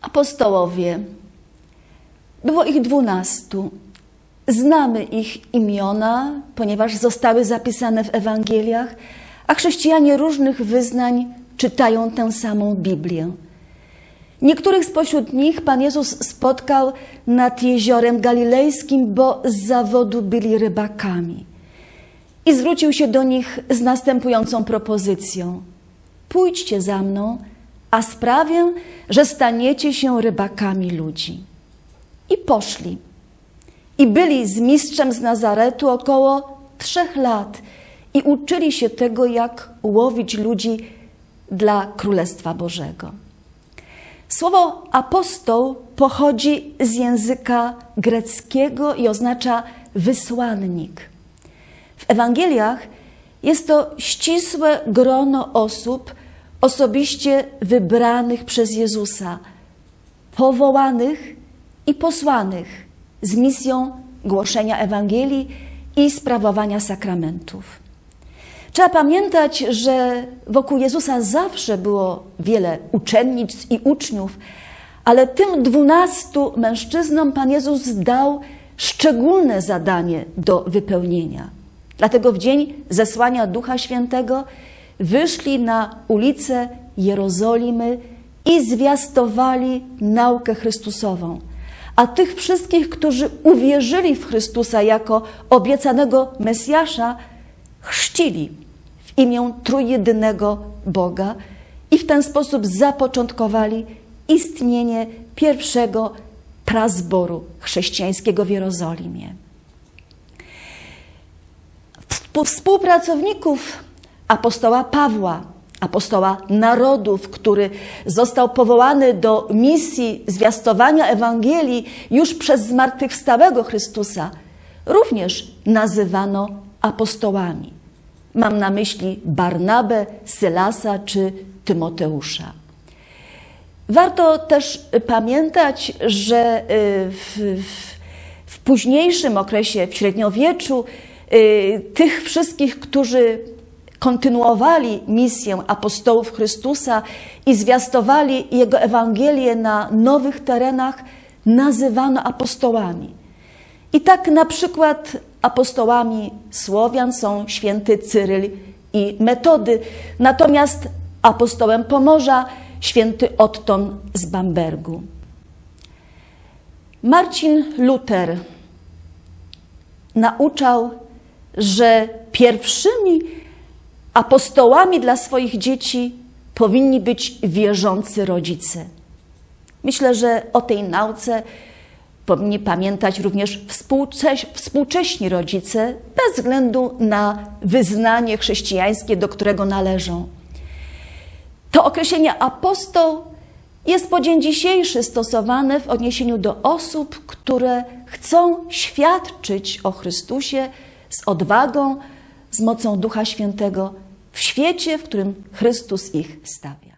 Apostołowie. Było ich dwunastu. Znamy ich imiona, ponieważ zostały zapisane w Ewangeliach, a chrześcijanie różnych wyznań czytają tę samą Biblię. Niektórych spośród nich Pan Jezus spotkał nad jeziorem galilejskim, bo z zawodu byli rybakami. I zwrócił się do nich z następującą propozycją: Pójdźcie za mną, a sprawię, że staniecie się rybakami ludzi. I poszli. I byli z mistrzem z Nazaretu około trzech lat i uczyli się tego, jak łowić ludzi dla Królestwa Bożego. Słowo apostoł pochodzi z języka greckiego i oznacza wysłannik. W Ewangeliach jest to ścisłe grono osób osobiście wybranych przez Jezusa, powołanych i posłanych z misją głoszenia Ewangelii i sprawowania sakramentów. Trzeba pamiętać, że wokół Jezusa zawsze było wiele uczennic i uczniów, ale tym dwunastu mężczyznom Pan Jezus dał szczególne zadanie do wypełnienia. Dlatego w dzień zesłania Ducha Świętego wyszli na ulice Jerozolimy i zwiastowali naukę Chrystusową. A tych wszystkich, którzy uwierzyli w Chrystusa jako obiecanego Mesjasza, chrzcili w imię trójjedynego Boga i w ten sposób zapoczątkowali istnienie pierwszego prazboru chrześcijańskiego w Jerozolimie. Współpracowników apostoła Pawła, apostoła narodów, który został powołany do misji zwiastowania Ewangelii już przez zmartwychwstałego Chrystusa, również nazywano apostołami. Mam na myśli Barnabę, Sylasa czy Tymoteusza. Warto też pamiętać, że y, w, w, w późniejszym okresie, w średniowieczu, y, tych wszystkich, którzy kontynuowali misję apostołów Chrystusa i zwiastowali Jego Ewangelię na nowych terenach, nazywano apostołami. I tak na przykład apostołami Słowian są święty Cyryl i Metody, natomiast apostołem Pomorza święty Otton z Bambergu. Marcin Luther nauczał, że pierwszymi apostołami dla swoich dzieci powinni być wierzący rodzice. Myślę, że o tej nauce powinni pamiętać również współcześ, współcześni rodzice, bez względu na wyznanie chrześcijańskie, do którego należą. To określenie apostoł jest po dzień dzisiejszy stosowane w odniesieniu do osób, które chcą świadczyć o Chrystusie z odwagą, z mocą Ducha Świętego w świecie, w którym Chrystus ich stawia.